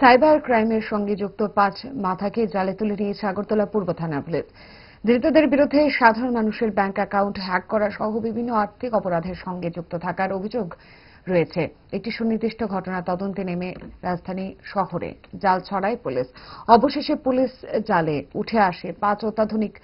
Cyber ক্রাইমের সঙ্গে যুক্ত পাঁচ মাথাকে জালে তুলে নিয়েছে আগরতলা পূর্ব থানা পুলিশ। ধৃতদের বিরুদ্ধে সাধারণ মানুষের ব্যাংক অ্যাকাউন্ট হ্যাক করা সহ বিভিন্ন আর্থিক অপরাধের সঙ্গে যুক্ত থাকার অভিযোগ রয়েছে। একটি সুনির্দিষ্ট ঘটনা তদন্তে নেমে রাজধানী শহরে জাল ছড়ায় পুলিশ। অবশেষে পুলিশ জালে উঠে আসে পাঁচ অত্যাধুনিক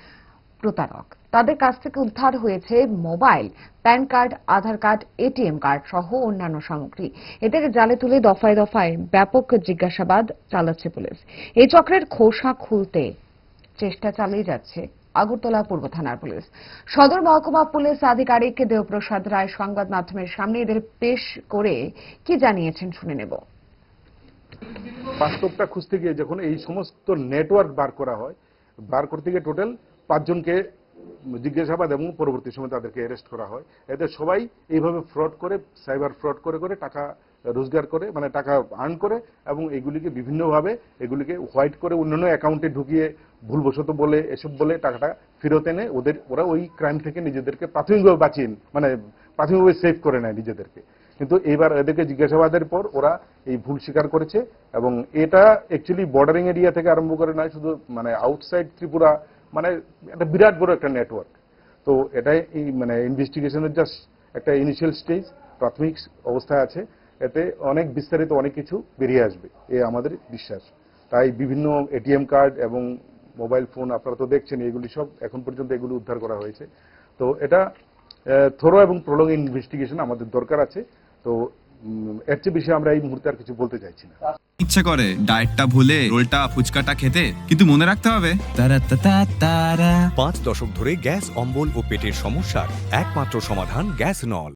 প্রতারক। তাদের কাছ থেকে উদ্ধার হয়েছে mobile, pan card, Aadhaar card, ATM card সহ অন্যান্য সামগ্রী। এদের জালে তুলে দফায় দফায় ব্যাপক জিজ্ঞাসাবাদ চালাচ্ছে পুলিশ। এই চক্রের খোসা খুলতে চেষ্টা চালিয়ে যাচ্ছে আগরতলা পূর্ব থানার পুলিশ। সদর মহকুমা পুলিশ আধিকারিক দেবপ্রসাদ রায় সংবাদ মাধ্যমের সামনে এদের পেশ করে কি জানিয়েছেন শুনে নেব। বাস্তবটা খুঁজতে গিয়ে যখন এই সমস্ত নেটওয়ার্ক বার করা হয়, বার করতে গিয়ে টোটাল পাঁচজনকে জিজ্ঞাসাবাদ এবং পরবর্তী সময় তাদেরকে অ্যারেস্ট করা হয়। এদের সবাই এইভাবে ফ্রড করে সাইবার ফ্রড করে করে টাকা রোজগার করে মানে টাকা আর্ন করে এবং এগুলিকে বিভিন্নভাবে এগুলিকে হোয়াইট করে অন্যান্য অ্যাকাউন্টে ঢুকিয়ে ভুলবশত বলে, এসব বলে টাকাটা ফেরত এনে ওদের, ওরা ওই ক্রাইম থেকে নিজেদেরকে প্রাথমিকভাবে বাঁচিয়ে মানে প্রাথমিকভাবে সেভ করে নেয় নিজেদেরকে। কিন্তু এবার এদেরকে জিজ্ঞাসাবাদের পর ওরা এই ভুল স্বীকার করেছে এবং এটা অ্যাকচুয়ালি বর্ডারিং এরিয়া থেকে আরম্ভ করে নয়, শুধু মানে আউটসাইড ত্রিপুরা মানে একটা বিরাট বড় একটা নেটওয়ার্ক তো এটাই এই মানে ইনভেস্টিগেশনের জাস্ট একটা ইনিশিয়াল স্টেজ প্রাথমিক অবস্থায় আছে। এতে অনেক বিস্তারিত অনেক কিছু বেরিয়ে আসবে, এ আমাদের বিশ্বাস। তাই বিভিন্ন এটিএম কার্ড এবং মোবাইল ফোন আপনারা তো দেখছেন, এগুলি সব এখন পর্যন্ত এগুলো উদ্ধার করা হয়েছে। তো এটা থরো এবং প্রলং ইনভেস্টিগেশন আমাদের দরকার আছে। তো এর চেয়ে বেশি আমরা এই মুহূর্তে আর কিছু বলতে চাইছি না। ইচ্ছে করে ডায়েটটা ভুলে রোলটা ফুচকাটা খেতে কিন্তু মনে রাখতে হবে। তারা তারা তারা পাঁচ দশক ধরে গ্যাস অম্বল ও পেটের সমস্যার একমাত্র সমাধান গ্যাস নল।